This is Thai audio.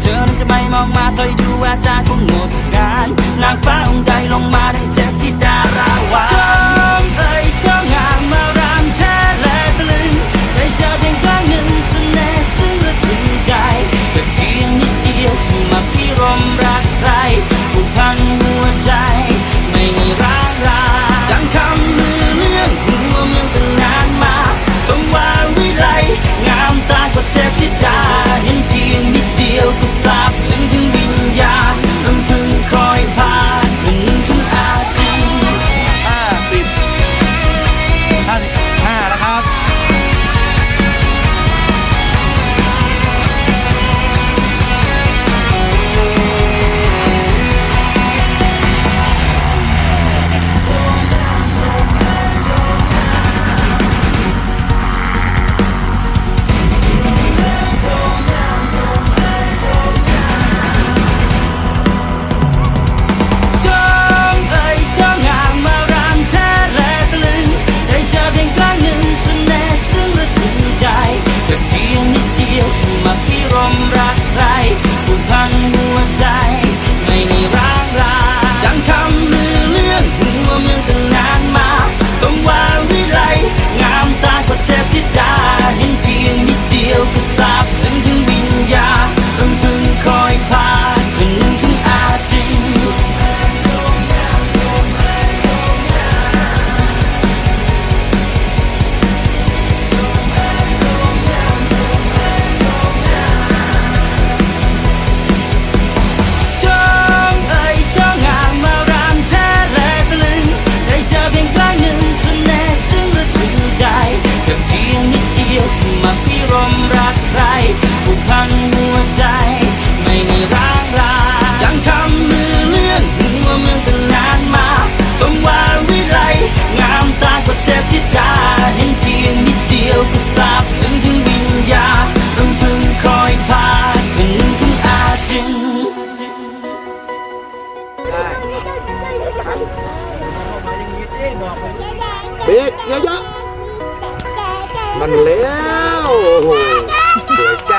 เธอนั้นจะไม่มองมาคอยดูว่าจะคงหมดงานนางฟ้าองค์ใด ใครผูกพันหัวใจ ไม่ในร้างรางยังคำลือเลื่อนหัวเมืองตั้งนานมาสมวาวิไลงามตากว่าเทพธิดาเห็นเพียงนิดเดียวก็ทราบซึ้งถึงวิญญาลำพึงคอยพาคนหนึ่งคุณอาจินเบรกเยอะๆนั่นแล้ว Correct.